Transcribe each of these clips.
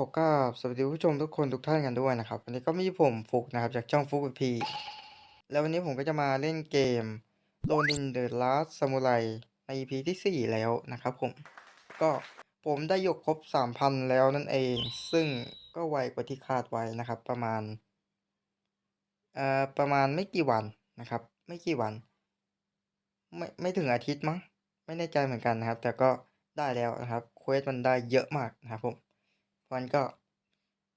ขอกราบสวัสดีผู้ชมทุกคนทุกท่านกันด้วยนะครับ วันนี้ก็มีผมฟุกนะครับจากช่องฟุกพีแล้ววันนี้ผมก็จะมาเล่นเกม Ronin the Last Samurai ใน EP ที่ 4 แล้วนะครับผม ก็ผมได้ยกครบ 3,000 แล้วนั่นเอง ซึ่งก็ไวกว่าที่คาดไว้นะครับประมาณเอ่อประมาณไม่กี่วันนะครับ ไม่กี่วัน ไม่ไม่ถึงอาทิตย์มั้งไม่แน่ใจเหมือนกันนะครับ แต่ก็ได้แล้วนะครับเควสมันได้เยอะมากนะครับผม มันก็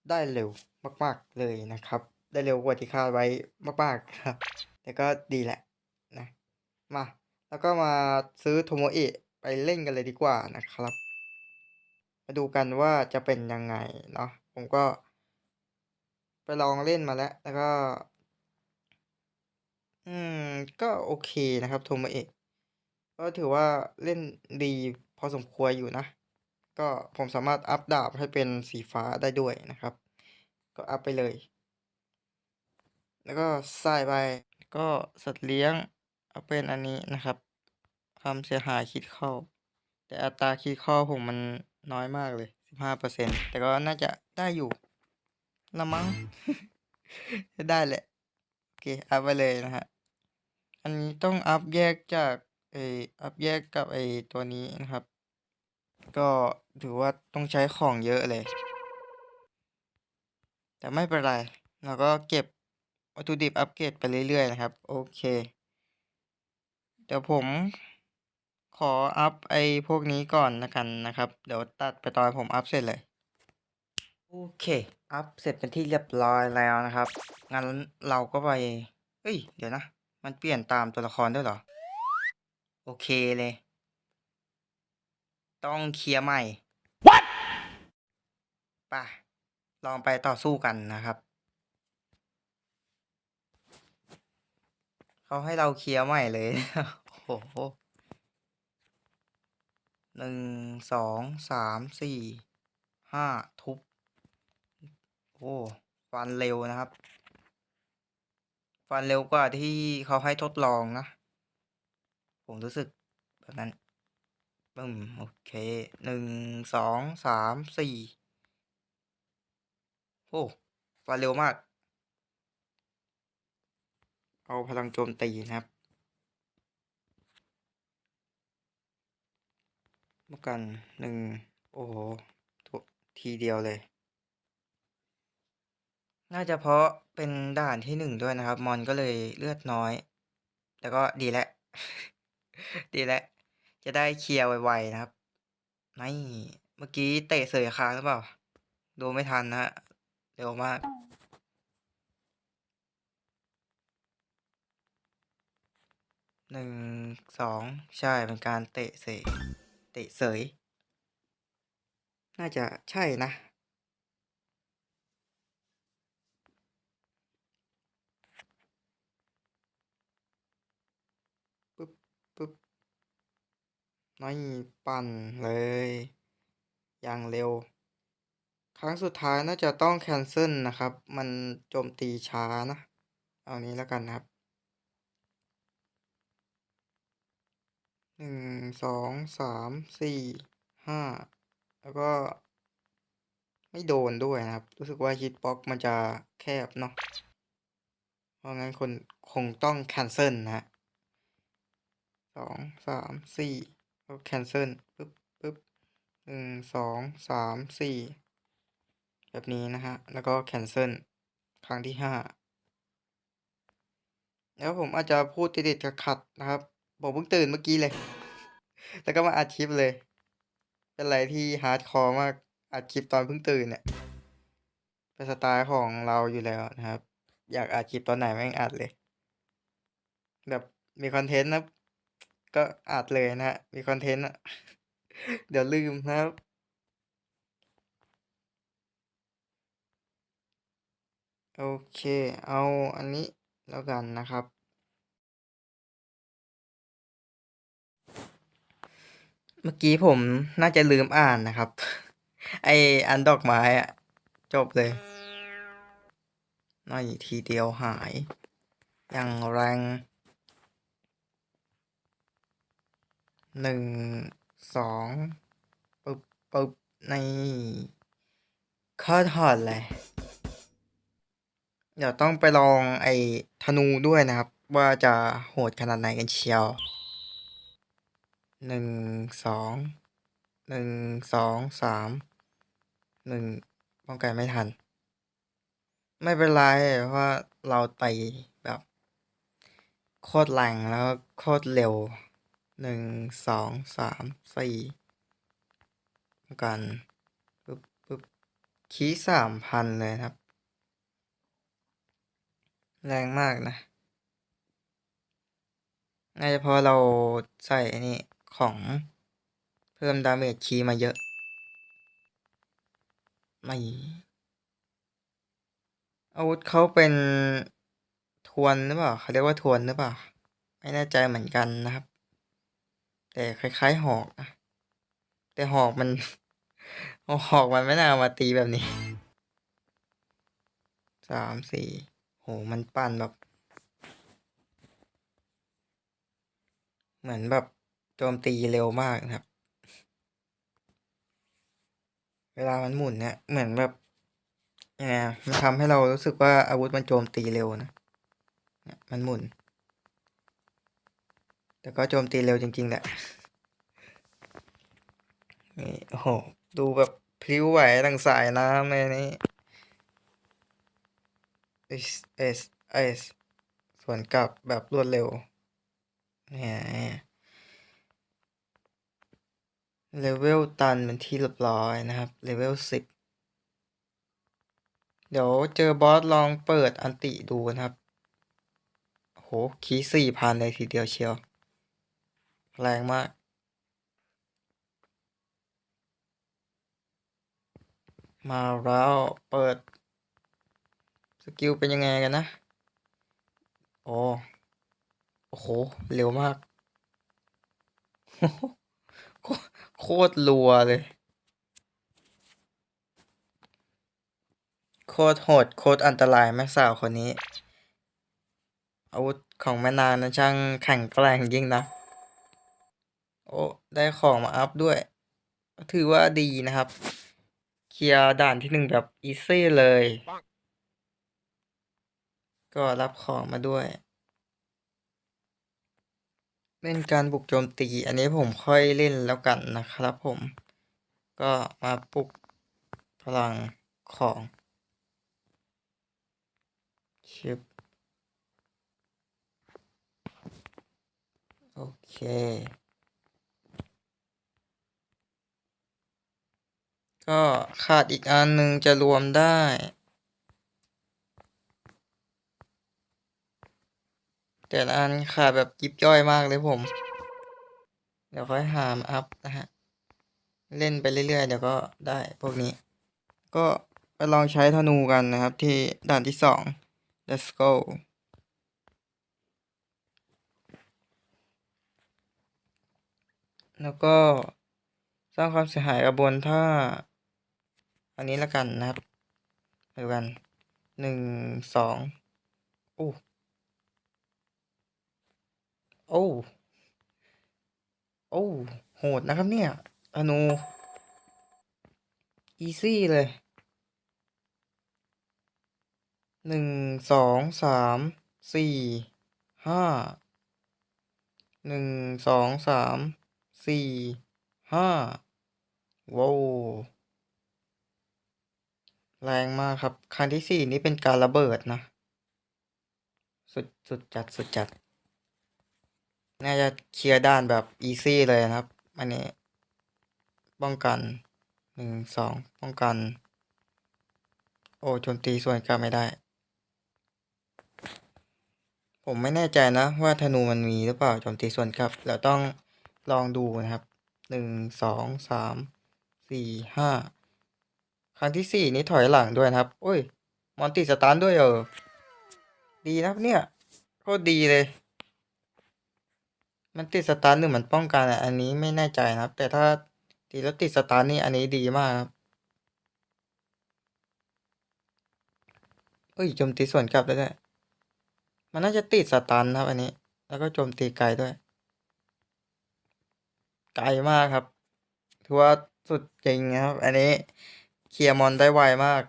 ได้เร็วมาก ๆ เลยนะครับ ได้เร็วกว่าที่คาดไว้มาก ๆ ครับ แต่ก็ดีแหละนะมา แล้วก็มาซื้อโทโมเอะไปเล่นกันเลยดีกว่านะครับ มาดูกันว่าจะเป็นยังไงเนาะผมก็ ไปลองเล่นมาแล้ว แล้วก็ อืม ก็โอเคนะครับโทโมเอะก็ถือว่าเล่นดีพอสมควรอยู่นะ ก็ผมสามารถอัพดาบให้เป็นสีฟ้าได้ด้วยนะครับ ก็อัพไปเลย แล้วก็ใส่ไปก็สัตว์เลี้ยงเอาเป็นอันนี้นะครับความเสียหายคิดเข้า แต่อัตราคิดเข้าผมมันน้อยมากเลยสิบห้าเปอร์เซ็นแต่ก็น่าจะได้อยู่ละมั้งได้แหละโอเคอัพไปเลยนะฮะอันนี้ต้องอัพแยกจากไออัพแยกกับไอตัวนี้นะครับ ก็ถือว่าต้องใช้ของเยอะเลย แต่ไม่เป็นไร เราก็เก็บวัตถุดิบอัปเกรดไปเรื่อยๆนะครับ โอเค เดี๋ยวผมขออัพไอ้พวกนี้ก่อนนะกันนะครับ เดี๋ยวตัดไปตอนผมอัพเสร็จเลย โอเค อัพเสร็จเป็นที่เรียบร้อยแล้วนะครับ งั้นเราก็ไป เฮ้ย เดี๋ยวนะ มันเปลี่ยนตามตัวละครด้วยเหรอ โอเคเลย ต้องเคลียร์ใหม่ What ป่ะ ลองไปต่อสู้กันนะครับ เขาให้เราเคลียร์ใหม่เลย โอ้โหหนึ่งสองสามสี่ห้าทุบ โอ้ฟันเร็วนะครับ ฟันเร็วกว่าที่เขาให้ทดลองนะ ผมรู้สึกแบบนั้น ปึ้มโอเคหนึ่งสองสามสี่โอ้ฟันเร็วมาก เอาพลังโจมตีนะครับเมื่อกันหนึ่งโอ้โหทีเดียวเลย น่าจะเพราะเป็นด่านที่หนึ่งด้วยนะครับ มอนก็เลยเลือดน้อย แต่ก็ดีแล้ว ดีแล้ว จะได้เคลียร์ไวๆนะครับไม่เมื่อกี้เตะเสยคางหรือเปล่า ดูไม่ทันนะฮะเร็วมาก หนึ่งสองใช่เป็นการเตะเสย เตะเสย น่าจะใช่นะ ปึ๊บ ปึ๊บ ไม่ปั่นเลย อย่างเร็ว ครั้งสุดท้ายน่าจะต้องแคนเซิลนะครับ มันโจมตีช้านะ เอานี้แล้วกันนะครับหนึ่งสองสามสี่ห้าแล้วก็ ไม่โดนด้วยนะครับ รู้สึกว่าฮิตบ็อกมันจะแคบเนาะเพราะงั้นคนคงต้องแคนเซิลนะฮะสองสามสี่ ก็แคนเซิลปึ๊บปึ๊บหนึ่งสองสามสี่แบบนี้นะฮะ แล้วก็แคนเซิลครั้งที่ห้าแล้วผมอาจจะพูดติดๆขัดๆนะครับ ผมเพิ่งตื่นเมื่อกี้เลย แล้วก็มาอัดคลิปเลย เป็นอะไรที่ฮาร์ดคอร์มากอัดคลิปตอนเพิ่งตื่นเนี่ยเป็นสไตล์ของเราอยู่แล้วนะครับ อยากอัดคลิปตอนไหนแม่งอัดเลย แบบมีคอนเทนต์นะ ก็อัดเลยนะฮะ มีคอนเทนต์อะเดี๋ยวลืมนะครับ โอเค เอาอันนี้แล้วกันนะครับ เมื่อกี้ผมน่าจะลืมอ่านนะครับ ไออันดอกไม้อะจบเลยไม่ทีเดียวหาย อย่างแรง หนึ่งสองปึ๊บปึ๊บในโคตรโหดเลย เดี๋ยวต้องไปลองไอ้ธนูด้วยนะครับ ว่าจะโหดขนาดไหนกันเชียวหนึ่งสองหนึ่งสองสามหนึ่งป้องกันไม่ทัน ไม่เป็นไรเพราะเราไต่แบบ โคตรแรงแล้วโคตรเร็ว หนึ่งสองสามสี่ป้องกันปึ๊บปึ๊บคีสามพันเลยครับ แรงมากนะน่าจะเพราะเราใส่นนี้ของเพิ่มดาเมจคีมาเยอะ ไม่อาวุธเขาเป็นทวนหรือเปล่าเขาเรียกว่าทวนหรือเปล่า ไม่แน่ใจเหมือนกันนะครับ แต่คล้ายๆหอกนะแต่หอกมัน หอกมันไม่น่ามาตีแบบนี้สามสี่โหมันปั่นแบบ เหมือนแบบโจมตีเร็วมากครับ เวลามันหมุนเนี่ยเหมือนแบบยังไงมันทำให้เรารู้สึกว่าอาวุธมันโจมตีเร็วนะเนี่ยมันหมุน แต่ก็โจมตีเร็วจริงๆแหละนี่โอ้โห ดูแบบพลิ้วไหวดังสายน้ำเลยนี่ S S S สออสสวนกลับแบบรวดเร็วเนี่ยเลเวลตันเป็นที่เรียบร้อยนะครับ เลเวลสิบเดี๋ยวเจอบอสลองเปิดอันติดูนะครับ โห คีสี่พันเลยทีเดียวเชียว แรงมาก มาแล้วเปิด สกิลเป็นยังไงกันนะ โอ้โอ้โห เร็วมาก โคตรรัวเลย โคตรโหด โคตรอันตรายแม่สาวคนนี้อาวุธของแม่นางนั้นช่างแข็งแกร่งยิ่งนะ โอ้ได้ของมาอัพด้วย ถือว่าดีนะครับ เคลียร์ด่านที่หนึ่งแบบอีซี่เลย ก็รับของมาด้วยเล่นการบุกโจมตี อันนี้ผมค่อยเล่นแล้วกันนะครับผม ก็มาปลุกพลังของชิปโอเค ก็ขาดอีกอันหนึ่งจะรวมได้ แต่ละอันขาดแบบยิบย่อยมากเลยผม เดี๋ยวค่อยหามอัพนะฮะ เล่นไปเรื่อยๆ เดี๋ยวก็ได้พวกนี้ ก็ไปลองใช้ธนูกันนะครับที่ด่านที่สอง let's go แล้วก็สร้างความเสียหายกับบนท่า อันนี้และกันนะครับไปดูกันหนึ่งสองโอ้โอ้โอ้โหดนะครับเนี่ยอนูอีซี่เลยหนึ่งสองสามสี่ห้าหนึ่งสองสามสี่ห้าว้าว แรงมากครับ ครั้งที่สี่นี้เป็นการระเบิดนะ สุดสุดจัดสุดจัด น่าจะเคลียร์ด้านแบบอีซี่เลยนะครับ อันนี้ ป้องกันหนึ่งสองป้องกัน โอ้โจมตีส่วนกลับไม่ได้ ผมไม่แน่ใจนะ ว่าธนูมันมีหรือเปล่าโจมตีส่วนกลับเราต้องลองดูนะครับหนึ่งสองสามสี่ห้า ครั้งที่สี่นี้ถอยหลังด้วยนะครับโอ้ย มอนติสตาร์ด้วยเออ ดีนะครับเนี่ยโคตรดีเลย มันติดสตาร์ทหรือมันป้องกันอันนี้ไม่แน่ใจนะครับ แต่ถ้าตีแล้วติดสตาร์นี่อันนี้ดีมากครับเอ้ยโจมตีส่วนกลับได้ด้วยมันน่าจะติดสตันครับอันนี้ แล้วก็โจมตีไกลด้วย ไกลมากครับถือว่าสุดจริงครับ อันนี้ เคลียร์มอนได้ไวมาก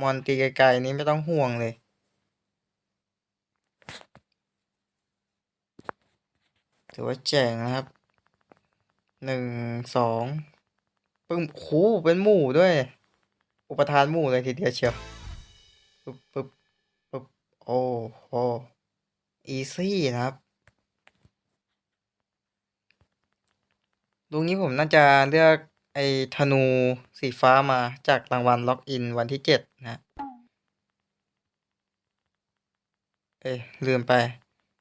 มอนตีไกลๆนี้ไม่ต้องห่วงเลยถือว่าเจ๋งนะครับ หนึ่งสองปึ้มโูเป็นหมู่ด้วย อุปทานหมู่เลยทีเดียวเชียวปึ๊บปึ๊บปึ๊บโอ้โหอีซี่นะครับลุงนี้ผมน่าจะเลือก ไอธนูสีฟ้ามาจากรางวัลล็อกอินวันที่เจ็ดนะ เอ้ยลืมไป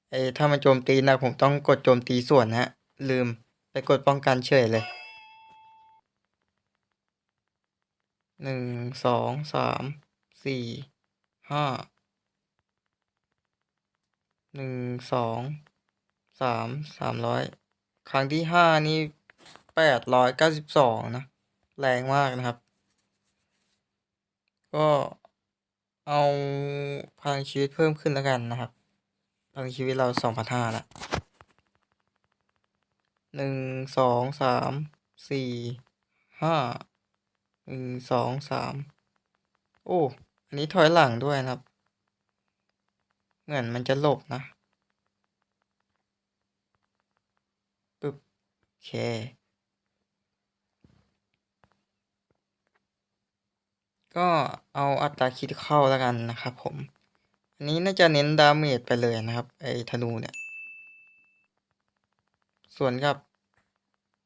ไอ้ถ้ามันโจมตีนะผมต้องกดโจมตีส่วนนะฮะลืมไปกดป้องกันเฉยเลยหนึ่งสองสามสี่ห้าหนึ่งสองสามสามร้อยครั้งที่ห้านี่ แปดร้อยเก้าสิบสองนะ แรงมากนะครับ ก็เอาพลังชีวิตเพิ่มขึ้นแล้วกันนะครับพลังชีวิตเราสองพันห้าละหนึ่งสองสามสี่ห้าหนึ่งสองสามโอ้อันนี้ถอยหลังด้วยนะครับ เหมือนมันจะหลบนะปึ๊บโอเค ก็เอาอัตราคิดเข้าแล้วกันนะครับผม อันนี้น่าจะเน้นดาเมจไปเลยนะครับ ไอ้ธนูเนี่ย ส่วนกับ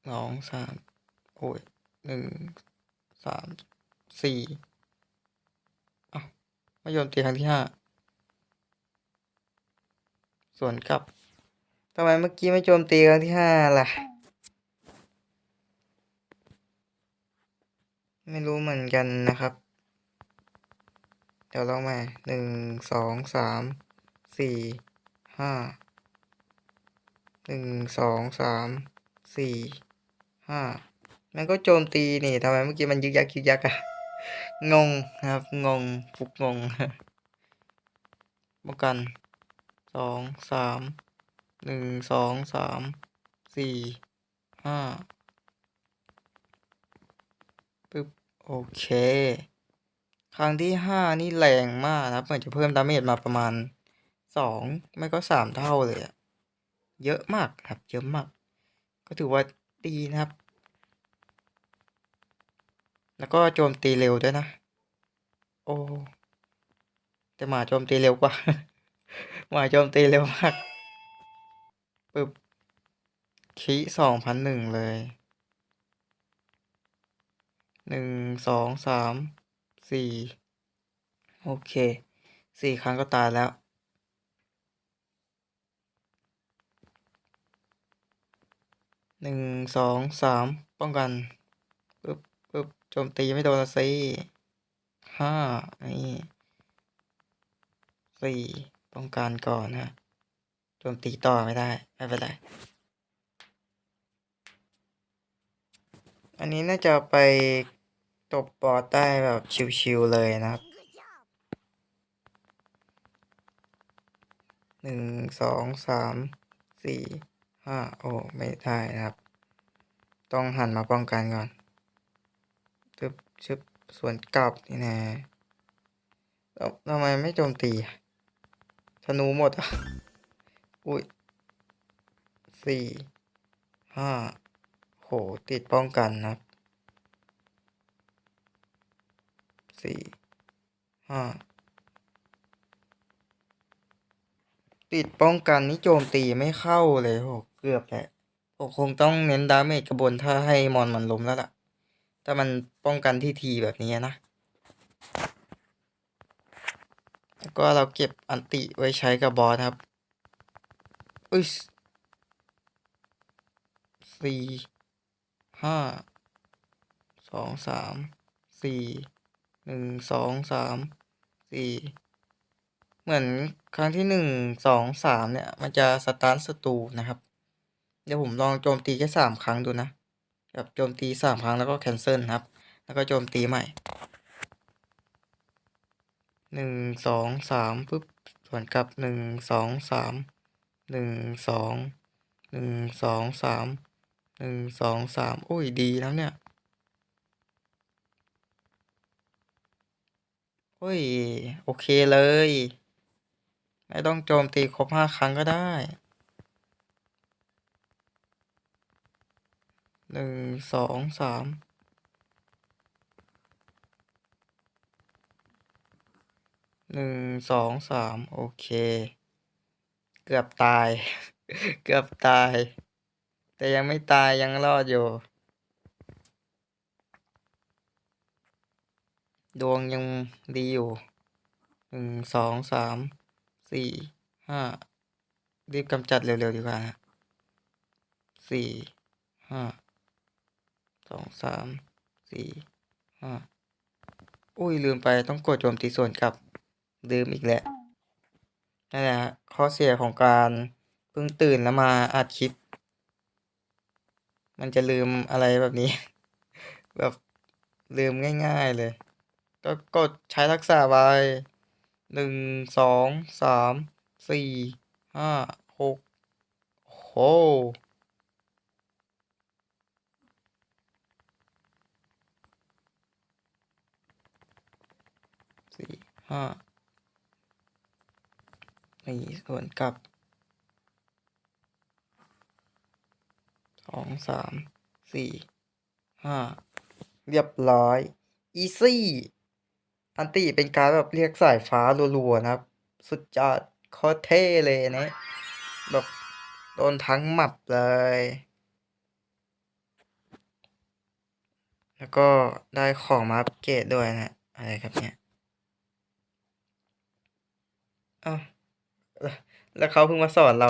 สองสามโอ้ยหนึ่งสามสี่อะมาโยนตีครั้งที่ห้าส่วนกับทำไมเมื่อกี้ไม่โจมตีครั้งที่ห้าล่ะ ไม่รู้เหมือนกันนะครับ เดี๋ยวลองมาหนึ่งสองสามสี่ห้าหนึ่งสองสามสี่ห้ามันก็โจมตีนี่ทำไมเมื่อกี้มันยึกยักยึกยักอะงงนะครับ งงฟุกงงป้องกันสองสามหนึ่งสองสามสี่ห้าปึ๊บโอเค ครั้งที่ห้านี่แรงมากนะครับเหมือนจะเพิ่มดาเมจมาประมาณสองไม่ก็สามเท่าเลยอะเยอะมากครับ เยอะมาก ก็ถือว่าดีนะครับ แล้วก็โจมตีเร็วด้วยนะ โอ้แต่หมาโจมตีเร็วกว่า หมาโจมตีเร็วมากปึ๊บคีสองพันหนึ่งเลยหนึ่งสองสาม สี่โอเคสี่ครั้งก็ตายแล้ว หนึ่งสองสามป้องกันปึ๊บปึ๊บโจมตีไม่โดนละสิห้านี่สี่ป้องกันก่อนนะโจมตีต่อไม่ได้ ไม่เป็นไร อันนี้น่าจะไป ตบบอสได้แบบชิวๆเลยนะครับหนึ่งสองสามสี่ห้าโอ้ไม่ได้นะครับ ต้องหันมาป้องกันก่อนชึบชึบส่วนกลับนี่นะแล้วทำไมไม่โจมตีธนูหมดอะ อุ้ยสี่ห้าโหติดป้องกันนะครับ สี่ห้าติดป้องกันนี่โจมตีไม่เข้าเลยโหเกือบแหละผมคงต้องเน้นดาเมจกระบนถ้าให้มอนมันล้มแล้วล่ะ ถ้ามันป้องกันที่ทีแบบนี้นะ แล้วก็เราเก็บอันติไว้ใช้กับบอสครับ อุ้ยสี่ห้าสองสามสี่ หนึ่งสองสามสี่เหมือนครั้งที่หนึ่งสองสามเนี่ย มันจะสตาร์ทศัตรูนะครับ เดี๋ยวผมลองโจมตีแค่สามครั้งดูนะแบบโจมตีสามครั้งแล้วก็แคนเซิลครับ แล้วก็โจมตีใหม่หนึ่งสองสามปุ๊บส่วนกับหนึ่งสองสามหนึ่งสองหนึ่งสองสามหนึ่งสองสามโอ้ยดีแล้วเนี่ย เฮ้ย โอเคเลย ไม่ต้องโจมตีครบห้าครั้งก็ได้หนึ่งสองสามหนึ่งสองสามโอเค เกือบตาย เกือบตาย แต่ยังไม่ตายยังรอดอยู่ ดวงยังดีอยู่หนึ่งสองสามสี่ห้ารีบกำจัดเร็ว ๆ ดีกว่านะสี่ห้าสองสามสี่ห้าอุ้ยลืมไปต้องกดโจมตีส่วนกลับลืมอีกแล้วนั่นแหละข้อเสียของการเพิ่งตื่นแล้วมาอัดคลิป มันจะลืมอะไรแบบนี้ แบบลืมง่าย ๆเลย ก็กดใช้ทักษะไว้หนึ่งสองสามสี่ห้าหกโหสี่ห้านี่ส่วนกลับสองสามสี่ห้าเรียบร้อย อีซี่ อันติเป็นการแบบเรียกสายฟ้ารัวๆนะครับ สุดยอดโคตรเท่เลยนนี้แบบโดนทั้งหมับเลย แล้วก็ได้ของมาอัปเกรดด้วยนะ อะไรครับเนี่ยอ้าวแล้วแล้วเขาเพิ่งมาสอนเรา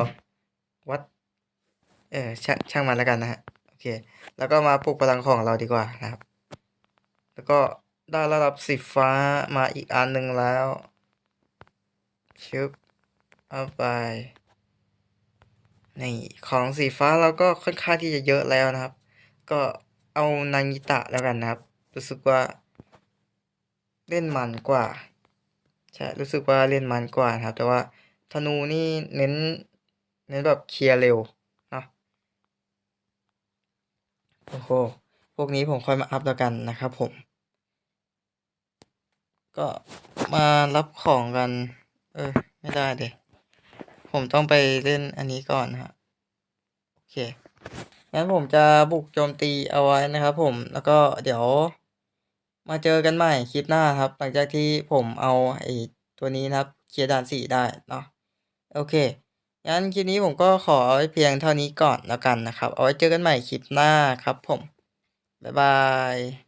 วัด เออช่างช่างมันแล้วกันนะฮะ โอเค แล้วก็มาปลุกพลังของเราดีกว่านะครับ แล้วก็ ได้ระดับสีฟ้ามาอีกอันหนึ่งแล้วชึบเอาไปนี่ของสีฟ้าเราก็ค่อนข้างที่จะเยอะแล้วนะครับ ก็เอานางิตะแล้วกันนะครับ รู้สึกว่า เล่นมันกว่าใช่รู้สึกว่าเล่นมันกว่านะครับ แต่ว่าธนูนี่เน้น เน้นแบบเคลียร์เร็วนะโอ้โหพวกนี้ผมค่อยมาอัพแล้วกันนะครับผม ก็มารับของกัน เออ ไม่ได้เดยผมต้องไปเล่นอันนี้ก่อนฮะโอเคงั้นผมจะบุกโจมตีเอาไว้นะครับผมแล้วก็เดี๋ยว มาเจอกันใหม่คลิปหน้าครับ หลังจากที่ผมเอาไอ้ตัวนี้นะครับเคลียร์ด่านสี่ได้เนาะโอเคงั้นคลิปนี้ผมก็ขอไว้เพียงเท่านี้ก่อนแล้วกันนะครับ เอาไว้เจอกันใหม่คลิปหน้าครับผม บ๊ายบาย